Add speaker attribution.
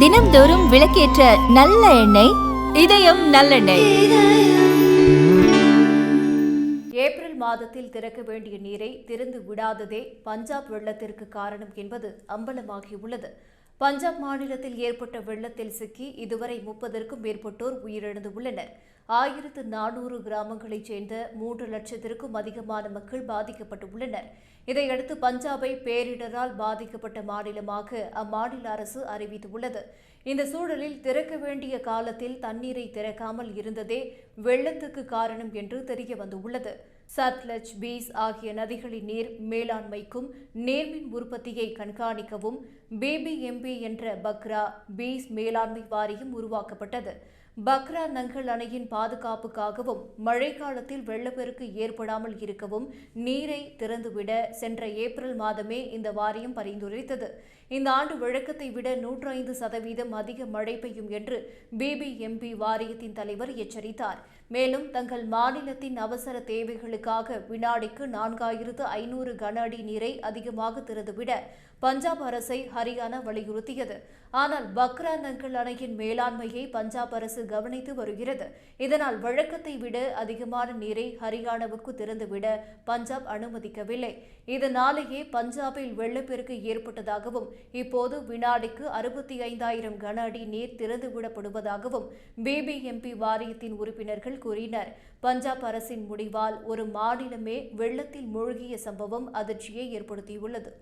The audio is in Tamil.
Speaker 1: தினம்தோறும் விளக்கேற்ற நல்ல எண்ணெய் இதயம் நல்லெண்ணெய்.
Speaker 2: ஏப்ரல் மாதத்தில் திறக்க வேண்டிய நீரை திறந்து விடாததே பஞ்சாப் வெள்ளத்திற்கு காரணம் என்பது அம்பலமாகியுள்ளது. பஞ்சாப் மாநிலத்தில் ஏற்பட்ட வெள்ளத்தில் சிக்கி இதுவரை முப்பதற்கும் மேற்பட்டோர் உயிரிழந்துள்ளனர். ஆயிரத்து நானூறு கிராமங்களைச் சேர்ந்த மூன்று லட்சத்திற்கும் அதிகமான மக்கள் பாதிக்கப்பட்டுள்ளனர். இதையடுத்து பஞ்சாபை பேரிடரால் பாதிக்கப்பட்ட மாநிலமாக அம்மாநில அரசு அறிவித்துள்ளது. இந்த சூழலில் திறக்க வேண்டிய காலத்தில் தண்ணீரை திறக்காமல் இருந்ததே வெள்ளத்துக்கு காரணம் என்று தெரிய வந்துள்ளது சத்லஜ் பீஸ் ஆகிய நதிகளின் நீர் மேலாண்மைக்கும் நேர்மின் உற்பத்தியை கண்காணிக்கவும் பிபிஎம்பி என்ற பக்ரா பீஸ் மேலாண்மை வாரியம் உருவாக்கப்பட்டது. பக்ரா நங்கள் அணையின் பாதுகாப்புக்காகவும் மழைக்காலத்தில் வெள்ளப்பெருக்கு ஏற்படாமல் இருக்கவும் நீரை திறந்துவிட சென்ற ஏப்ரல் மாதமே இந்த வாரியம் பரிந்துரைத்தது. இந்த ஆண்டு வழக்கத்தை விட நூற்று ஐந்து சதவீதம் அதிக மழை பெய்யும் என்று பிபிஎம்பி வாரியத்தின் தலைவர் எச்சரித்தார். மேலும் தங்கள் மாநிலத்தின் அவசர தேவைகளுக்காக வினாடிக்கு நான்காயிரத்து ஐநூறு கன அடி நீரை அதிகமாக திறந்துவிட பஞ்சாப் அரசை ஹரியானா வலியுறுத்தி வலியுறுத்தியது ஆனால் பக்ரா நங்கல் அணையின் மேலாண்மையை பஞ்சாப் அரசு கவனித்து வருகிறது. இதனால் வழக்கத்தை விட அதிகமான நீரை ஹரியானாவுக்கு திறந்துவிட பஞ்சாப் அனுமதிக்கவில்லை. இதனாலேயே பஞ்சாபில் வெள்ளப்பெருக்கு ஏற்பட்டதாகவும் இப்போது வினாடிக்கு அறுபத்தி ஐந்தாயிரம் கன அடி நீர் திறந்துவிடப்படுவதாகவும் பிபிஎம்பி வாரியத்தின் உறுப்பினர்கள் கூறினர். பஞ்சாப் அரசின் முடிவால் ஒரு மாநிலமே வெள்ளத்தில் மூழ்கிய சம்பவம் அதிர்ச்சியை ஏற்படுத்தியுள்ளது.